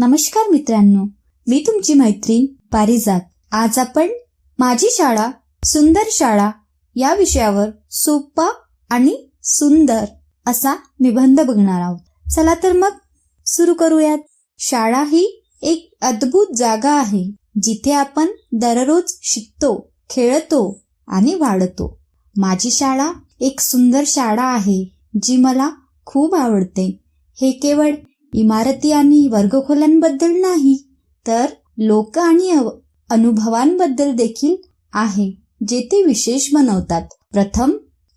नमस्कार मित्रांनो मी तुमची मैत्रीण पारिजात. आज आपण माझी शाळा सुंदर शाळा या विषयावर सोपा आणि सुंदर असा निबंध बघणार आहोत. चला तर मग सुरू करूयात. शाळा ही एक अद्भुत जागा आहे जिथे आपण दररोज शिकतो खेळतो आणि वाढतो. माझी शाळा एक सुंदर शाळा आहे जी मला खूप आवडते. हे केवळ इमारती आणि वर्गखोल्यांबद्दल नाही तर लोक आणि अव- अनुभवांबद्दल देखील आहे जे ते विशेष बनवतात. प्रथम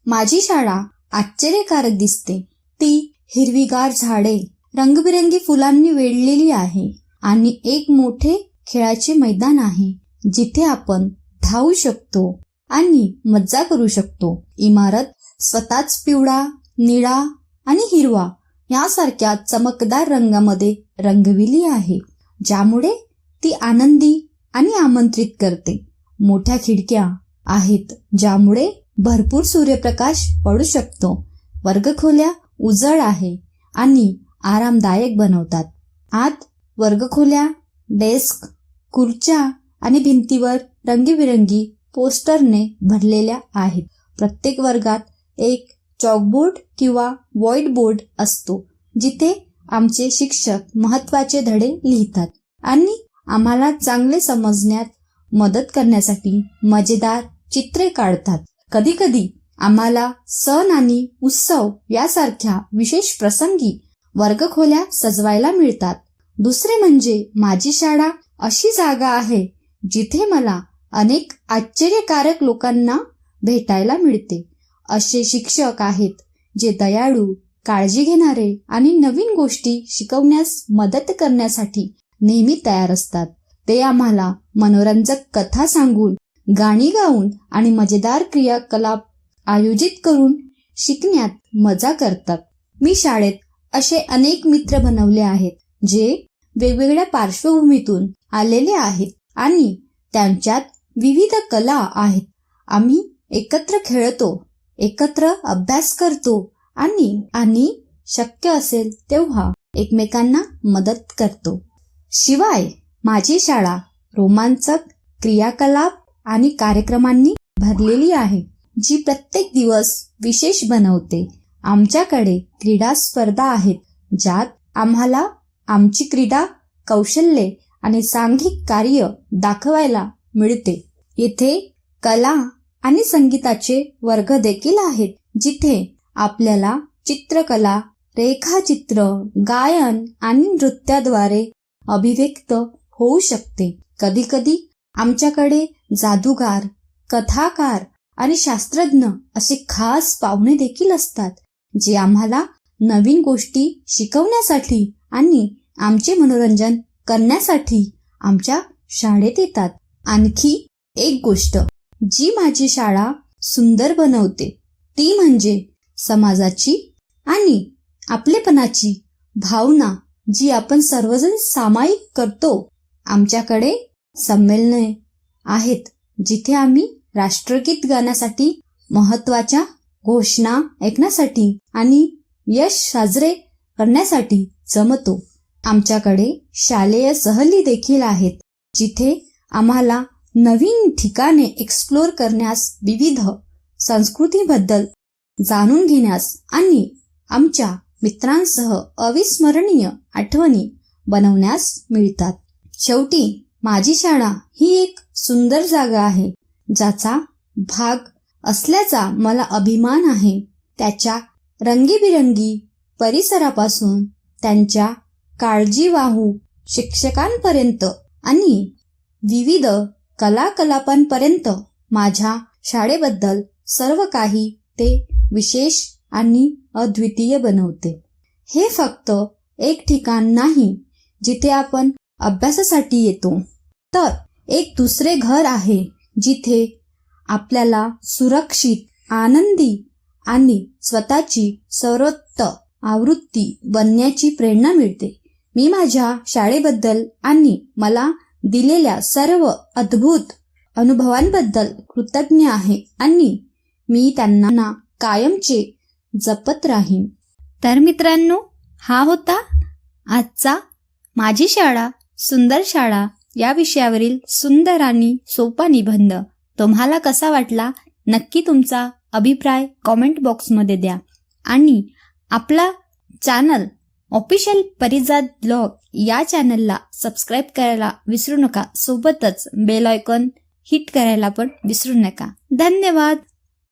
माझी शाळा आश्चर्यकारक दिसते. ती हिरवीगार झाडे रंगबिरंगी फुलांनी वेढलेली आहे आणि एक मोठे खेळाचे मैदान आहे जिथे आपण धावू शकतो आणि मज्जा करू शकतो. इमारत स्वतःच पिवळा निळा आणि हिरवा यासारख्या चमकदार रंगामध्ये रंगविली आहे ज्यामुळे ती आनंदी आणि आमंत्रित करते. मोठ्या खिडक्या आहेत ज्यामुळे भरपूर सूर्यप्रकाश पडू शकतो. वर्गखोल्या उजळ आहे आणि आरामदायक बनवतात. आत वर्गखोल्या डेस्क खुर्च्या आणि भिंतीवर रंगीबिरंगी पोस्टरने भरलेल्या आहेत. प्रत्येक वर्गात एक चॉकबोर्ड किंवा व्हाईट बोर्ड असतो जिथे आमचे शिक्षक महत्त्वाचे धडे लिहितात आणि आम्हाला चांगले समजण्यात मदत करण्यासाठी मजेदार चित्रे काढतात. कधी कधी आम्हाला सण आणि उत्सव यासारख्या विशेष प्रसंगी वर्गखोल्या सजवायला मिळतात. दुसरे म्हणजे माझी शाळा अशी जागा आहे जिथे मला अनेक आश्चर्यकारक लोकांना भेटायला मिळते. असे शिक्षक आहेत जे दयाळू काळजी घेणारे आणि नवीन गोष्टी शिकवण्यास मदत करण्यासाठी नेहमी तयार असतात. ते आम्हाला मनोरंजक कथा सांगून गाणी गाऊन आणि मजेदार क्रियाकलाप आयोजित करून शिकण्यात मजा करतात. मी शाळेत असे अनेक मित्र बनवले आहेत जे वेगवेगळ्या पार्श्वभूमीतून आलेले आहेत आणि त्यांच्यात विविध कला आहेत. आम्ही एकत्र खेळतो. एकत्र अभ्यास करतो आणि आणि शक्य असेल तेव्हा एकमेकांना मदत करतो. शिवाय माझी शाळा रोमांचक क्रियाकलाप आणि कार्यक्रमांनी भरलेली आहे जी प्रत्येक दिवस विशेष बनवते. आमच्याकडे क्रीडा स्पर्धा आहेत ज्यात आम्हाला आमची क्रीडा कौशल्ये आणि सांघिक कार्य दाखवायला मिळते. येथे कला आणि संगीताचे वर्ग देखील आहेत जिथे आपल्याला चित्रकला रेखाचित्र गायन आणि नृत्याद्वारे अभिव्यक्त होऊ शकते. कधी कधी आमच्याकडे जादूगार कथाकार आणि शास्त्रज्ञ असे खास पाहुणे देखील असतात जे आम्हाला नवीन गोष्टी शिकवण्यासाठी आणि आमचे मनोरंजन करण्यासाठी आमच्या शाळेत येतात. आणखी एक गोष्ट जी माझी शाळा सुंदर बनवते ती म्हणजे समाजाची आणि आपलेपणाची भावना जी आपण सर्वजण सामायिक करतो आमच्याकडे संमेलने आहेत जिथे आम्ही राष्ट्रगीत गाण्यासाठी महत्त्वाच्या घोषणा ऐकण्यासाठी आणि यश साजरे करण्यासाठी जमतो. आमच्याकडे शालेय सहली देखील आहेत जिथे आम्हाला नवीन ठिकाणे एक्सप्लोर करण्यास विविध संस्कृतीबद्दल जाणून घेण्यास आणि आमच्या मित्रांसह अविस्मरणीय आठवणी बनवण्यास मिळतात. शेवटी माझी शाळा ही एक सुंदर जागा आहे ज्याचा भाग असल्याचा मला अभिमान आहे. त्याच्या रंगीबिरंगी परिसरापासून त्यांच्या काळजीवाहू शिक्षकांपर्यंत आणि विविध कलाकलापांपर्यंत माझ्या शाळेबद्दल सर्व काही ते विशेष आणि अद्वितीय बनवते. हे फक्त एक ठिकाण नाही जिथे आपण अभ्यासासाठी येतो. तर एक दुसरे घर आहे जिथे आपल्याला सुरक्षित आनंदी आणि स्वतःची सर्वोत्त आवृत्ती बनण्याची प्रेरणा मिळते. मी माझ्या शाळेबद्दल आणि मला दिलेल्या सर्व अद्भुत अनुभवांबद्दल कृतज्ञ आहे आणि मी त्यांना कायमचे जपत राहीन. तर मित्रांनो हा होता आजचा माझी शाळा सुंदर शाळा या विषयावरील सुंदर आणि सोपा निबंध. तुम्हाला कसा वाटला? नक्की तुमचा अभिप्राय कॉमेंट बॉक्समध्ये द्या. आणि आपला चॅनल ऑफिशियल परिजात ब्लॉग या चॅनलला सबस्क्राईब करायला विसरू नका. सोबतच बेल आयकॉन हिट करायला पण विसरू नका. धन्यवाद.